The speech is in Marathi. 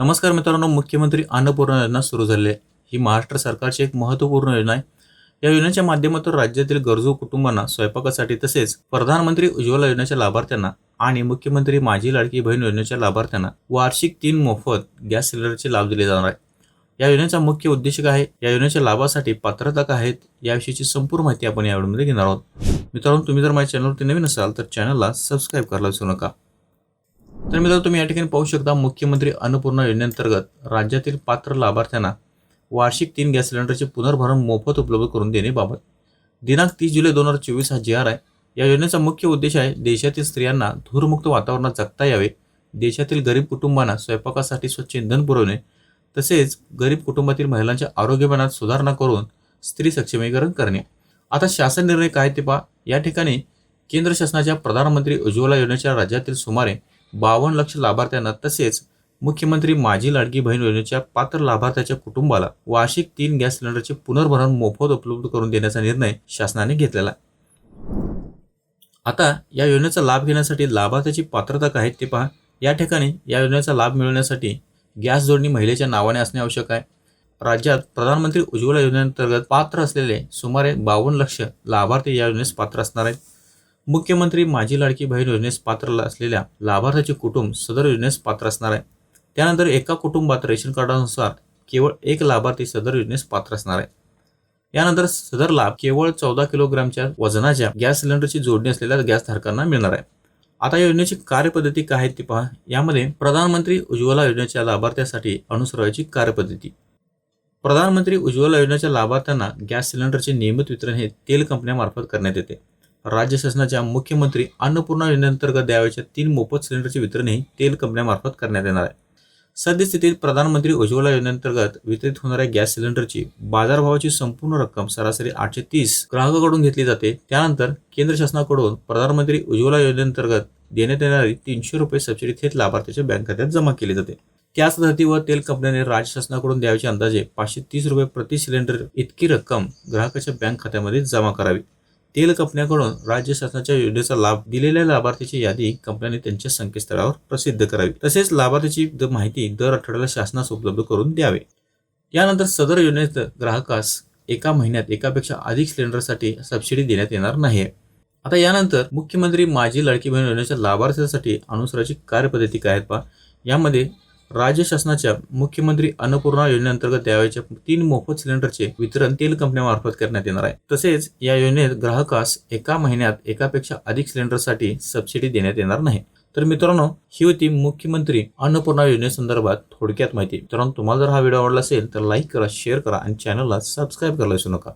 नमस्कार मित्रांनो मुख्यमंत्री अन्नपूर्णा योजना सुरू झाली आहे. ही महाराष्ट्र सरकारची एक महत्त्वपूर्ण योजना आहे. या योजनेच्या माध्यमातून राज्यातील गरजू कुटुंबांना स्वयंपाकासाठी तसेच प्रधानमंत्री उज्ज्वला योजनेच्या लाभार्थ्यांना आणि मुख्यमंत्री माझी लाडकी बहीण योजनेच्या लाभार्थ्यांना वार्षिक तीन मोफत गॅस सिलेंडरचे लाभ दिले जाणार आहे या योजनेचा मुख्य उद्देश काय आहे? या योजनेच्या लाभासाठी पात्रता काय आहेत? याविषयीची संपूर्ण माहिती आपण या व्हिडिओमध्ये घेणार आहोत. मित्रांनो तुम्ही जर माझ्या चॅनलवरती नवीन असाल तर चॅनलला सबस्क्राईब करायला विसरू नका. तर मित्रांनो तुम्ही या ठिकाणी पाहू शकता मुख्यमंत्री अन्नपूर्णा योजनेअंतर्गत राज्यातील पात्र लाभार्थ्यांना वार्षिक तीन गॅस सिलेंडरचे पुनर्भरण मोफत उपलब्ध करून देण्याबाबत दिनांक तीस जुलै दोन हजार चोवीस हा जी आर आहे या योजनेचा मुख्य उद्देश आहे देशातील स्त्रियांना धूरमुक्त वातावरणात जगता यावे. देशातील गरीब कुटुंबांना स्वयंपाकासाठी स्वच्छ इंधन पुरवणे. तसेच गरीब कुटुंबातील महिलांच्या आरोग्यमानात सुधारणा करून स्त्री सक्षमीकरण करणे. आता शासन निर्णय काय ते पहा. या ठिकाणी केंद्र शासनाच्या प्रधानमंत्री उज्ज्वला योजनेच्या राज्यातील सुमारे बावन्न लक्ष लाभार्थ्यांना तसेच मुख्यमंत्री माझी लाडकी बहीण योजनेच्या पात्र लाभार्थ्याच्या कुटुंबाला वार्षिक तीन गॅस सिलेंडरचे पुनर्भरण मोफत उपलब्ध करून देण्याचा निर्णय शासनाने घेतलेला आहे. आता या योजनेचा लाभ घेण्यासाठी लाभार्थ्याची पात्रता काय ते पहा. या ठिकाणी या योजनेचा लाभ मिळवण्यासाठी गॅस जोडणी महिलेच्या नावाने असणे आवश्यक आहे. राज्यात प्रधानमंत्री उज्ज्वला योजनेअंतर्गत पात्र असलेले सुमारे बावन्न लक्ष लाभार्थी या योजनेस पात्र असणार आहेत. मुख्यमंत्री माझी लाडकी बहीण योजनेस पात्र असलेल्या लाभार्थ्याचे कुटुंब सदर योजनेस पात्र असणार आहे. त्यानंतर एका कुटुंबात रेशन कार्डानुसार केवळ एक लाभार्थी सदर योजनेस पात्र असणार आहे. यानंतर सदर लाभ केवळ चौदा किलोग्रामच्या वजनाच्या गॅस सिलेंडरची जोडणी असलेल्या गॅसधारकांना मिळणार आहे. आता योजनेची कार्यपद्धती काय आहे ती पहा. यामध्ये प्रधानमंत्री उज्ज्वला योजनेच्या लाभार्थ्यासाठी अनुसरायची कार्यपद्धती. प्रधानमंत्री उज्ज्वला योजनेच्या लाभार्थ्यांना गॅस सिलेंडरचे नियमित वितरण हे तेल कंपन्यामार्फत करण्यात येते. राज्य शासनाच्या मुख्यमंत्री अन्नपूर्णा योजनेअंतर्गत द्यावयाच्या तीन मोफत सिलेंडरचे वितरणही तेल कंपन्यामार्फत करण्यात येणार आहे. सद्यस्थितीत प्रधानमंत्री उज्ज्वला योजनेअंतर्गत वितरित होणाऱ्या गॅस सिलेंडरची बाजारभावाची संपूर्ण रक्कम सरासरी आठशे तीस ग्राहकाकडून घेतली जाते. त्यानंतर केंद्र शासनाकडून प्रधानमंत्री उज्ज्वला योजनेअंतर्गत देण्यात येणारी तीनशे रुपये सबसिडी थेट लाभार्थ्याच्या बँक खात्यात जमा केली जाते. त्याच धर्तीवर तेल कंपन्याने राज्य शासनाकडून द्यावयाचे अंदाजे पाचशे तीस रुपये प्रति सिलेंडर इतकी रक्कम ग्राहकाच्या बँक खात्यामध्ये जमा करावी. तेल कंपन्याकडून राज्य शासनाच्या योजनेचा लाभ दिलेल्या लाभार्थीची यादी कंपन्यांनी त्यांच्या संकेतस्थळावर प्रसिद्ध करावी. तसेच लाभार्थीची द- माहिती दर आठवड्याला शासनास उपलब्ध करून द्यावे. यानंतर सदर योजनेत ग्राहकास एका महिन्यात एकापेक्षा अधिक सिलेंडरसाठी सबसिडी देण्यात येणार नाही आता यानंतर मुख्यमंत्री माझी लडकी बहीण योजनेच्या लाभार्थ्यांसाठी अनुसराची कार्यपद्धती काय आहेत पहा. यामध्ये राज्य शासनाच्या मुख्यमंत्री अन्नपूर्णा योजनेअंतर्गत द्यावयाच्या तीन मोफत सिलेंडरचे वितरण तेल कंपन्यामार्फत करण्यात येणार आहे. तसेच या योजनेत ग्राहकास एका महिन्यात एकापेक्षा अधिक सिलेंडरसाठी सबसिडी देण्यात येणार नाही. तर मित्रांनो ही होती मुख्यमंत्री अन्नपूर्णा योजनेसंदर्भात थोडक्यात माहिती. मित्रांनो तुम्हाला जर हा व्हिडिओ आवडला असेल तर लाईक करा शेअर करा आणि चॅनलला सबस्क्राईब करायला विसरू नका.